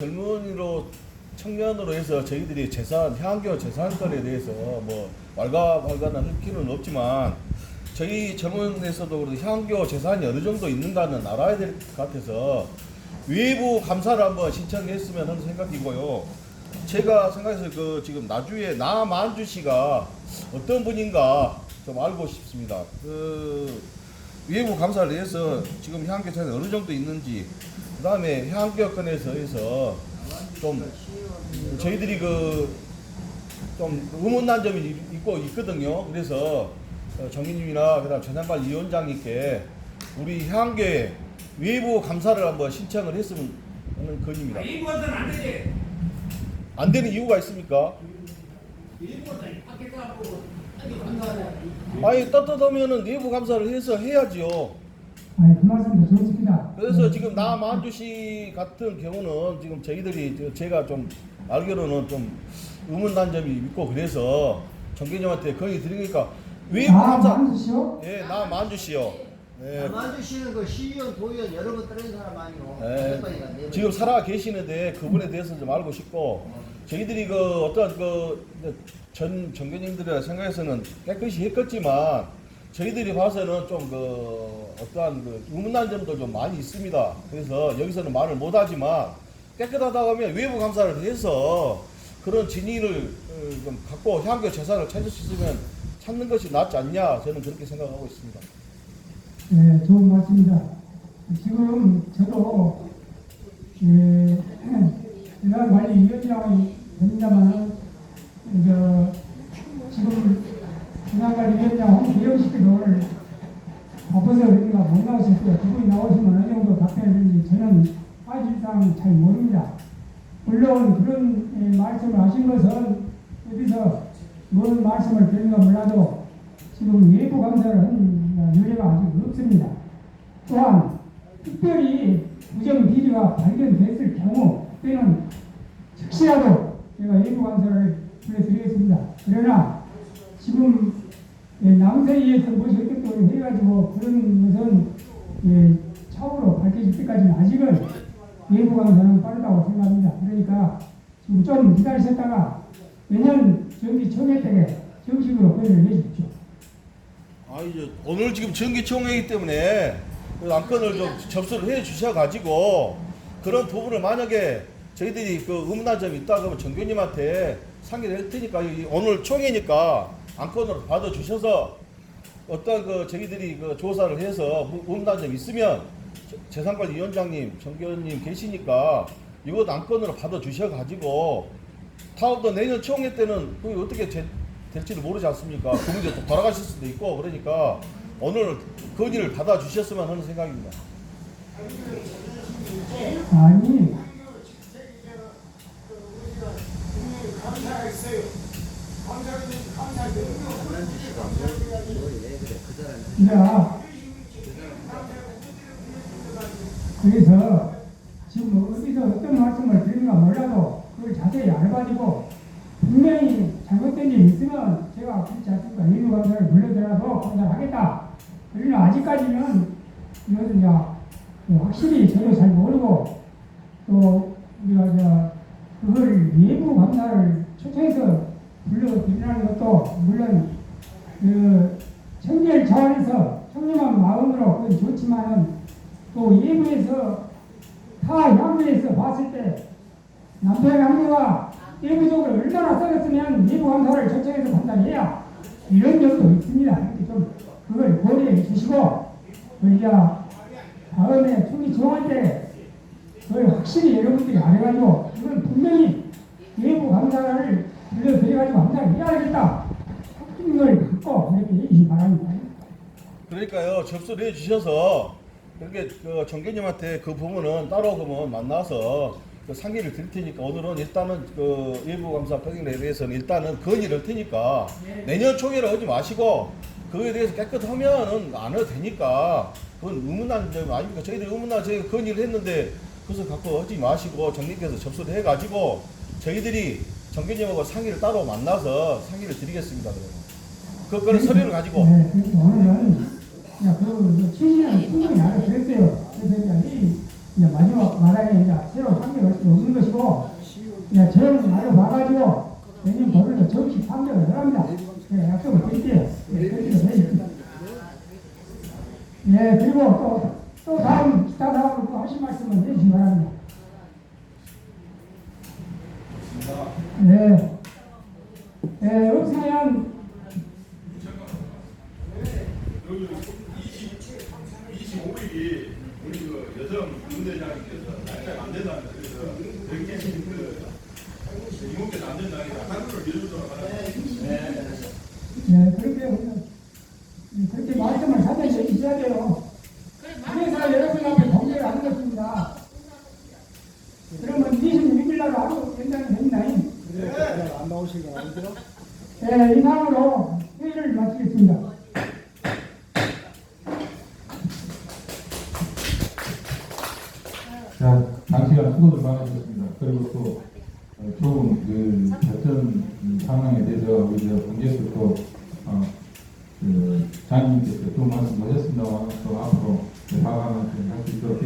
젊은이로 청년으로 해서 저희들이 재산 향교 재산권에 대해서 뭐 왈가왈가는 할 필요는 없지만 저희 젊은에서도 그래도 향교 재산이 어느 정도 있는가는 알아야 될 것 같아서 외부 감사를 한번 신청했으면 하는 생각이고요. 제가 생각해서 그 지금 나주의 나만주 씨가 어떤 분인가 좀 알고 싶습니다. 그 외부 감사를 해서 지금 향교 재산이 어느 정도 있는지 그 다음에 향교권에서 해서 좀 저희들이 그 좀 의문난 점이 있- 있고 있거든요. 그래서 어, 정기님이나 그다음 재산관리위원장님께 우리 향교에 외부 감사를 한번 신청을 했으면 하는 건입니다. 이거는 안 되지. 안 되는 이유가 있습니까? 밖에. 아니 떳떳하면은 내부 감사를 해서 해야지요. 아니, 그 말씀도 좋습니다. 그래서 네. 지금 남한주 씨 같은 경우는 지금 저희들이 저- 제가 좀 알기로는 좀 의문난 점이 있고 그래서 정기님한테 건의 드리니까 외부 아, 감사 만주시오? 예 남한주 씨요. 예. 남한주 씨는 그 시의원, 도의원 여러 번 떨어진 사람 아니고 예. 네 번. 지금 살아 계시는데 그분에 대해서 좀 알고 싶고 저희들이 그 어떤 그전 정교님들의 생각에서는 깨끗이 했겠지만 저희들이 봐서는 좀 그 어떠한 그 의문난 점도 좀 많이 있습니다. 그래서 여기서는 말을 못하지만 깨끗하다고 하면 외부 감사를 해서 그런 진위를 어, 좀 갖고 향교 재산을 찾을 수 있으면 찾는 것이 낫지 않냐 저는 그렇게 생각하고 있습니다. 네, 좋은 말씀입니다. 지금 저도 예, 재난관리 위원장이 됩니다만 이제 지금 재난관리위원장 홍대영씨께서 오늘 바빠서 그러니까 못 나오셨어요. 두 분이 나오시면 어느 정도 답변을 드리는지 저는 사실상 잘 모릅니다. 물론 그런 예, 말씀을 하신 것은 여기서 뭔 말씀을 드리는가 몰라도 지금 외부 감사를 한 유례가 아직 없습니다. 또한 특별히 부정 비리가 발견됐을 경우 때는 즉시라도 제가 외부 감사를 불러드리겠습니다. 그러나 지금 예, 남서위에서 무엇이 어떻게 해가지고 그런 것은 예, 차후로 밝혀질 때까지는 아직은 외부 감사는 빠르다고 생각합니다. 그러니까 지금 좀 기다리셨다가 내년 정기 총회 때 정식으로 건의를 내주십시오. 아 이제 오늘 지금 정기 총회이기 때문에 그 안건을 좀 접수를 해 주셔 가지고 그런 부분을 만약에 저희들이 그 의문한 점이 있다 그러면 정교님한테 상의를 할 테니까 이 오늘 총회니까 안건으로 받아 주셔서 어떤 그 저희들이 그 조사를 해서 무- 의문한 점 있으면 재산관리위원장님, 정교님 계시니까 이것 안건으로 받아 주셔 가지고 다음도 내년 총회 때는 그게 어떻게 제- 될지를 모르지 않습니까? 그분이 또 돌아가실 수도 있고 그러니까 오늘 건의를 받아 주셨으면 하는 생각입니다. 아니, 야, 그래서 지금 어디서 어떤 말씀을 드리는가 몰라도 그걸 자세히 알아가지고 분명히 잘못된 일이 있으면 제가 그렇지 않습니까? 일부 감사를 불러더라도 감사를 하겠다. 그러나 아직까지는 이것은 이제 뭐 확실히 저도 잘 모르고 또 우리가 저 그걸 외부 감사를 초청해서 불러드리라는 것도 물론 그 청결 차원에서 청렴한 마음으로 그건 좋지만은 또 외부에서 타 향후에서 봤을 때 남편 향후가 외부적으로 얼마나 썩었으면 외부 감사를 초청해서 판단해야 이런 점도 있습니다. 이렇게 좀 그걸 고려해 주시고 우리가 다음에 총리 지원할 때 그걸 확실히 여러분들이 알아가지고 이건 분명히 외부 감사를 불러드려가지고 감사를 해야 되겠다. 확증을 갖고 이렇게 해주시기 바랍니다. 그러니까요 접수를 해 주셔서 그렇게 그 정교님한테 그 부분은 따로 그러면 만나서 그 상의를 드릴 테니까 오늘은 일단은 그 외부 감사 건의에 대해서는 일단은 건의를 할 테니까 내년 총회를 하지 마시고 그거에 대해서 깨끗하면은 안 해도 되니까 그건 의문난 점 아닙니까? 저희들이 의문난 저희가 건의를 했는데 그것을 갖고 하지 마시고 정님께서 접수를 해가지고 저희들이 정교님하고 상의를 따로 만나서 상의를 드리겠습니다. 그거는 서류를 가지고 그냥 그 취지는 충분히 알아들었어요. 그래서 이제 이 이제 마지막 말하기 이제 새로 판결할 수 없는 것이고 이제 저는 말을 봐가지고 내년 보름에 정식 판결을 합니다. 예, 약속을 드릴게요. 예, 그렇게. 예, 그리고 또, 또 다음, 기타 다음으로 또 하실 말씀은 해주시기 바랍니다. 예. 예, 없으면, 여기 20, 25일이 우리 그 여성 군대장님께서 날짜가 안 된다는 그래서 여기 그 이모께서 안 된다니까 하루를 밀어주도록 하라. 예, 그렇게, 예, 그렇게 말씀을 사전에 해주셔야 돼요. 그래서 여러분 앞에 공개를 하는 것입니다. 그러면 26일 날 하루 연장이 됩니다. 안 나오신 거 아니죠? 예, 이상으로 회의를 마치겠습니다. 자, 장시간 수고들 많으셨습니다. 그리고 또 어, 좋은 그 음, 상황에 대해서 우리 저 본계에서 또 어, 그 장님께서 또 말씀하셨습니다만 또 앞으로 다가가는 할수 있도록